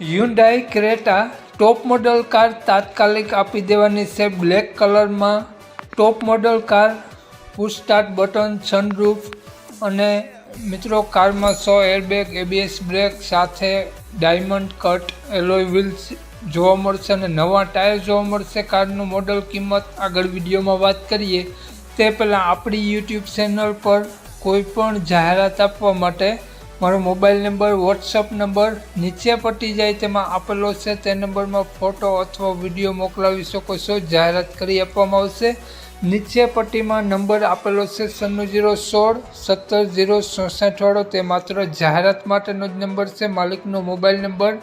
Hyundai Creta top model car તાત્કાલિક આપી દેવાની છે. બ્લેક કલરમાં top model car push start button sunroof અને મિત્રો કારમાં સો એરબેગ એબીએસ બ્રેક સાથે ડાયમંડ કટ એલોય વ્હીલ્સ જોવા મળશે અને નવા ટાયર જોવા મળશે. કારનું મોડલ કિંમત આગળ વિડીયોમાં વાત કરીએ. તે પહેલાં આપણી યુટ્યુબ ચેનલ પર કોઈ પણ જાહેરાત આપવા માટે મારો મોબાઈલ નંબર વોટ્સઅપ નંબર નીચે પટી જાય તેમાં આપેલો છે. તે નંબરમાં ફોટો અથવા વીડિયો મોકલાવી શકો છો. જાહેરાત કરી આપવામાં આવશે. નીચે પટ્ટીમાં નંબર આપેલો છે સન્નું જીરો સોળ સત્તર જીરો ચોસઠવાળો તે માત્ર જાહેરાત માટેનો જ નંબર છે. માલિકનો મોબાઈલ નંબર,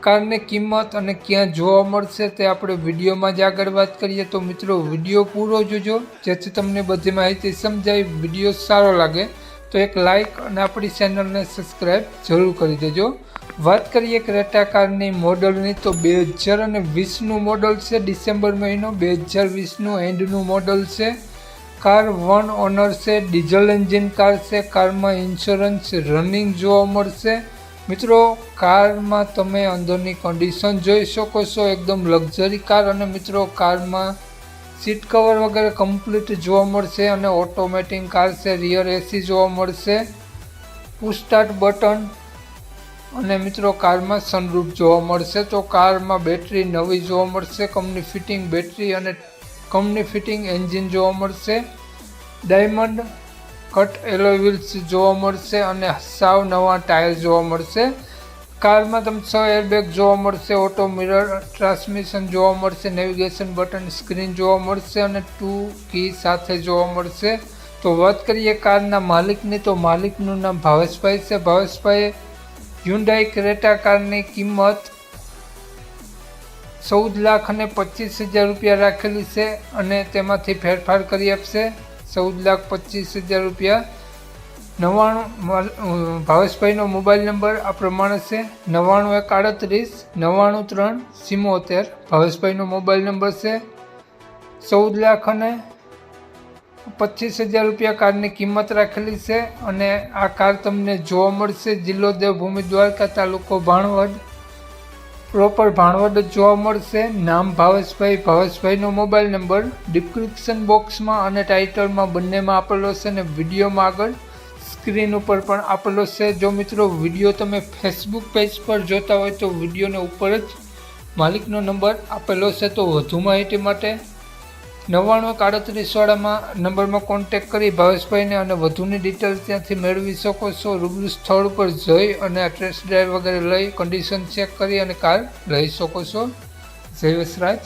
કારની કિંમત અને ક્યાં જોવા મળશે તે આપણે વિડીયોમાં જ આગળ વાત કરીએ. તો મિત્રો, વીડિયો પૂરો જોજો. જેથી તમને બધી માહિતી સમજાય. વીડિયો સારો લાગે. તો એક લાઇક અને આપણી ચેનલને સબસ્ક્રાઈબ જરૂર કરી દેજો. વાત કરીએ ક્રેટા કારની મોડલની, તો બે હજાર અને વીસનું મોડલ છે. ડિસેમ્બર મહિનો બે હજાર વીસનું એન્ડનું મોડલ છે. કાર વન ઓનર છે ડીઝલ એન્જિન કાર છે કારમાં ઇન્સ્યોરન્સ રનિંગ જોવા મળશે. મિત્રો કારમાં તમે અંદરની કન્ડિશન જોઈ શકો છો. એકદમ લક્ઝરી કાર અને મિત્રો કારમાં સીટ કવર વગેરે કમ્પ્લીટ જોવા મળશે અને ઓટોમેટિક કાર છે રિયર એસી જોવા મળશે. પુશ સ્ટાર્ટ બટન અને મિત્રો કારમાં સનરૂફ જોવા મળશે. તો કારમાં બેટરી નવી જોવા મળશે કંપની ફિટિંગ બેટરી અને કંપની ફિટિંગ એન્જિન જોવા મળશે. ડાયમંડ કટ એલોવિલ્સ જોવા મળશે અને સાવ નવા ટાયર જોવા મળશે. કારમાં તમને છ એરબેગ જોવા મળશે ઓટો મિરર ટ્રાન્સમિશન જોવા મળશે નેવિગેશન બટન સ્ક્રીન જોવા મળશે અને ટુ કી સાથે જોવા મળશે. તો વાત કરીએ કારના માલિકની, તો માલિકનું નામ ભાવેશભાઈ છે. ભાવેશભાઈએ હ્યુન્ડાઈ ક્રેટા કારની કિંમત ચૌદ લાખ અને પચીસ હજાર રૂપિયા રાખેલી છે અને તેમાંથી ફેરફાર કરી આપશે. ચૌદ લાખ પચીસ હજાર રૂપિયા નવ્વાણું ભાવેશભાઈનો મોબાઈલ નંબર આ પ્રમાણે છે. નવ્વાણું એક આડત્રીસ, નવ્વાણું ત્રણ, સિમોતેર. ભાવેશભાઈનો મોબાઈલ નંબર છે. ચૌદ લાખ અને પચીસ હજાર રૂપિયા કારની કિંમત રાખેલી છે અને આ કાર તમને જોવા મળશે. જિલ્લો દેવભૂમિ દ્વારકા તાલુકો ભાણવડ. પ્રોપર ભાણવડ જ જોવા મળશે. નામ ભાવેશભાઈ. ભાવેશભાઈનો મોબાઈલ નંબર ડિસ્ક્રિપ્શન બોક્સમાં અને ટાઇટલમાં બંનેમાં આપેલો છે અને વિડીયોમાં આગળ સ્ક્રીન ઉપર પણ આપેલો છે. જો મિત્રો વીડિયો તમે ફેસબુક પેજ પર જોતા હોય તો વિડીયોને ઉપર જ માલિકનો નંબર આપેલો છે તો વધુ માહિતી માટે નવ્વાણું આડત્રીસવાળામાં નંબરમાં કોન્ટેક કરી ભાવેશભાઈને અને વધુની ડિટેલ્સ ત્યાંથી મેળવી શકો છો. રૂબરૂ સ્થળ ઉપર જઈ અને ટેસ્ટ ડ્રાઈવ વગેરે લઈ કન્ડિશન ચેક કરી અને કાર લઈ શકો છો. જય વસરાજ